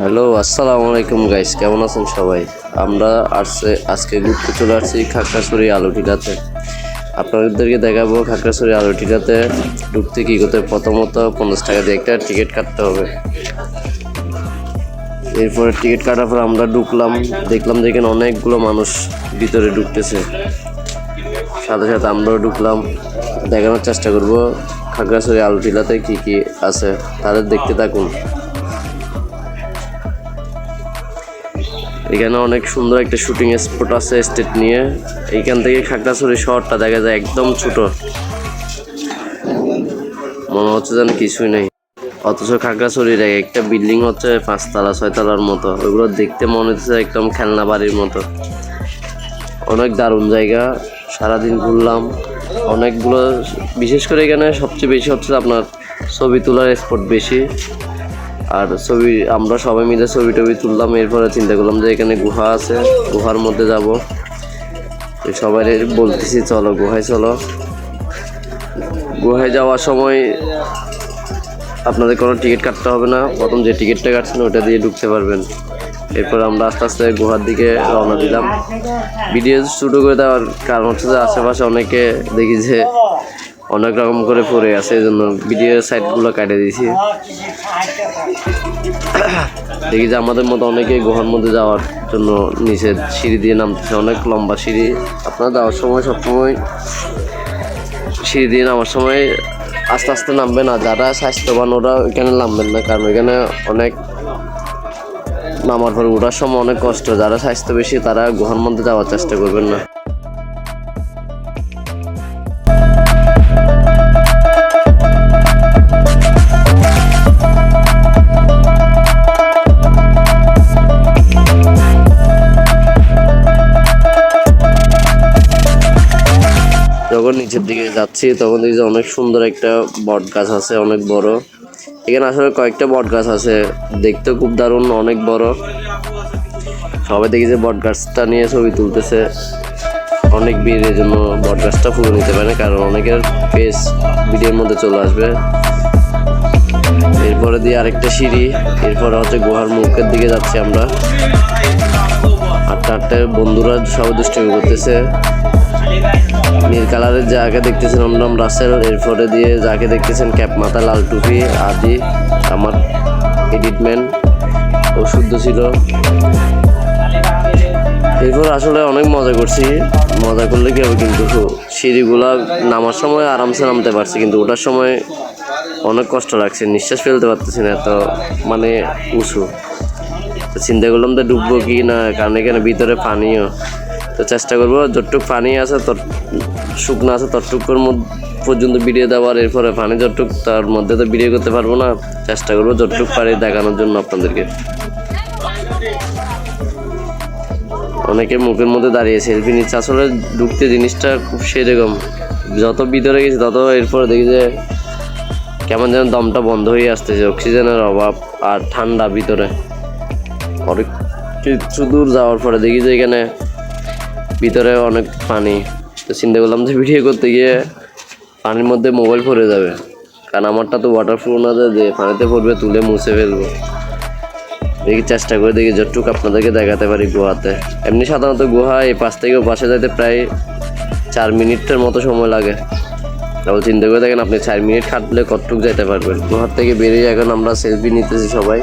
Hello, আসসালামু আলাইকুম guys কেমন আছেন সবাই? আমরা আসছে, আজকে ঘুরতে চলে আসছি খাগড়াছড়ি আলুটিলাতে আপনাদেরকে দেখাবো খাগড়াছড়ি আলুটিলাতে ঢুকতে কী করতে। প্রথমত পঞ্চাশ টাকা দিয়ে একটা টিকিট কাটতে হবে। এরপরে টিকিট কাটার পর আমরা ঢুকলাম, দেখলাম যে এখানে অনেকগুলো মানুষ ভিতরে ঢুকতেছে। সাথে সাথে আমরাও ঢুকলাম। দেখানোর চেষ্টা করব খাগড়াছড়ি আলুটিলাতে কী কী আছে। তাদের দেখতে থাকুন। এখানে অনেক সুন্দর একটা শুটিং স্পট আছে স্টেট নিয়ে। এইখান থেকে খাগড়াছড়ি শহরটা দেখা যায় একদম ছোট। মনে হচ্ছে যেন কিছুই নেই। অথচ খাগড়াছড়ির একটা বিল্ডিং হচ্ছে পাঁচতলা, ছয়তলার মতো। ওগুলো দেখতে মনে হচ্ছে একদম খেলনা বাড়ির মতো। অনেক দারুণ জায়গা, সারাদিন ঘুরলাম। অনেকগুলো, বিশেষ করে এখানে সবচেয়ে বেশি হচ্ছে আপনার ছবি তোলার স্পট বেশি। আর ছবি, আমরা সবাই মিলে ছবি টবি তুললাম, এরপরে চিন্তা করলাম যে এখানে গুহা আছে, গুহার মধ্যে যাব। সবাই বলতেছি, চলো গুহায় চলো। গুহায় যাওয়ার সময় আপনাদের কোনো টিকিট কাটতে হবে না, প্রথম যে টিকিটটা কাটছেন ওটা দিয়ে ঢুকতে পারবেন। এরপর আমরা আস্তে আস্তে গুহার দিকে রওনা দিলাম। ভিডিও শুরু করে দেওয়ার কারণ হচ্ছে যে আশেপাশে অনেকে দেখি যে অনেক রকম করে পড়ে আছে এই জন্য ভিডিও সাইটগুলো কাটে দিয়েছি। দেখি যে আমাদের মতো অনেকে গুহার মধ্যে যাওয়ার জন্য নিচে সিঁড়ি দিয়ে নামতেছে। অনেক লম্বা সিঁড়ি। আপনারা যাওয়ার সময় সবসময় সিঁড়ি দিয়ে নামার সময় আস্তে আস্তে নামবে না যারা স্বাস্থ্যবান ওরা এখানে নামবেন না, কারণ এখানে অনেক নামার পর ওঠার সময় অনেক কষ্ট। যারা স্বাস্থ্য বেশি, তারা গুহার মধ্যে যাওয়ার চেষ্টা করবেন না। যখন নিচের দিকে যাচ্ছি, তখন দেখি যে অনেক সুন্দর একটা বট গাছ আছে, অনেক বড়। এখানে আসলে কয়েকটা বট গাছ আছে দেখতে খুব দারুণ, অনেক বড়। সবাই দেখি যে বট গাছটা নিয়ে ছবি তুলতেছে। অনেক ভিড়ের জন্য বট গাছটা ফুলে নিতে পারে না, কারণ অনেকের পেস ভিডিওর মধ্যে চলে আসবে। এরপরে দিয়ে আরেকটা সিঁড়ি, এরপরে হচ্ছে গুহার মুখের দিকে যাচ্ছি আমরা। আটটা আটটায় বন্ধুরা সবাই দুষ্টামি করতেছে। নীল কালারের যাকে দেখতেছেন অমরাম রাসেল, এরপরে দিয়ে যাকে দেখতেছেন ক্যাপ মাথা, লাল টুপি, আদি, আমার এডিটম্যান ও শুদ্ধ ছিল। এরপর আসলে অনেক মজা করছি। মজা করলে কি হবে কিন্তু? সিঁড়িগুলা নামার সময় আরামসে নামতে পারছি, কিন্তু ওঠার সময় অনেক কষ্ট লাগছে, নিঃশ্বাস ফেলতে পারতেছি না, এত মানে উঁচু। তো চিন্তা করলাম তো ডুববো কি না, কারণ এখানে ভিতরে পানিও। তো চেষ্টা করব, যতটুক পানি আছে, তত শুকনো আছে, ততটুকুর মধ্যে পর্যন্ত ভিডিও দেওয়ার, এরপরে পানি যতটুক, তার মধ্যে তো ভিডিও করতে পারব না। চেষ্টা করব যতটুক পারি দেখানোর জন্য আপনাদেরকে। অনেকে মুখের মধ্যে দাঁড়িয়ে সেলফি নিচ্ছে। আসলে ঢুকতে জিনিসটা খুব সেরকম। যত ভিতরে গেছি, তত এরপরে দেখি যে কেমন যেন দমটা বন্ধ হয়ে আসতেছে, অক্সিজেনের অভাব আর ঠান্ডা ভিতরে। অনেক কিছু দূর যাওয়ার পরে দেখি যে এখানে ভিতরে অনেক পানি। তো চিন্তা করলাম যে ভিডিও করতে গিয়ে পানির মধ্যে মোবাইল পড়ে যাবে। কারণ আমারটা তো ওয়াটারপ্রুফ না যে পানিতে পড়বে তুলে মুছে ফেলব। দেখি চেষ্টা করে দেখি, যতটুকু আপনাদেরকে দেখাতে পারি গুহাতে। এমনি সাধারণত গুহা এই পাশ থেকে বাসে যাইতে প্রায় চার মিনিটের মতো সময় লাগে। তারপর চিন্তা করে দেখেন আপনি চার মিনিট খাটলে কতটুক যাইতে পারবেন। ঘর থেকে বেরিয়ে এখন আমরা সেলফি নিতেছি সবাই।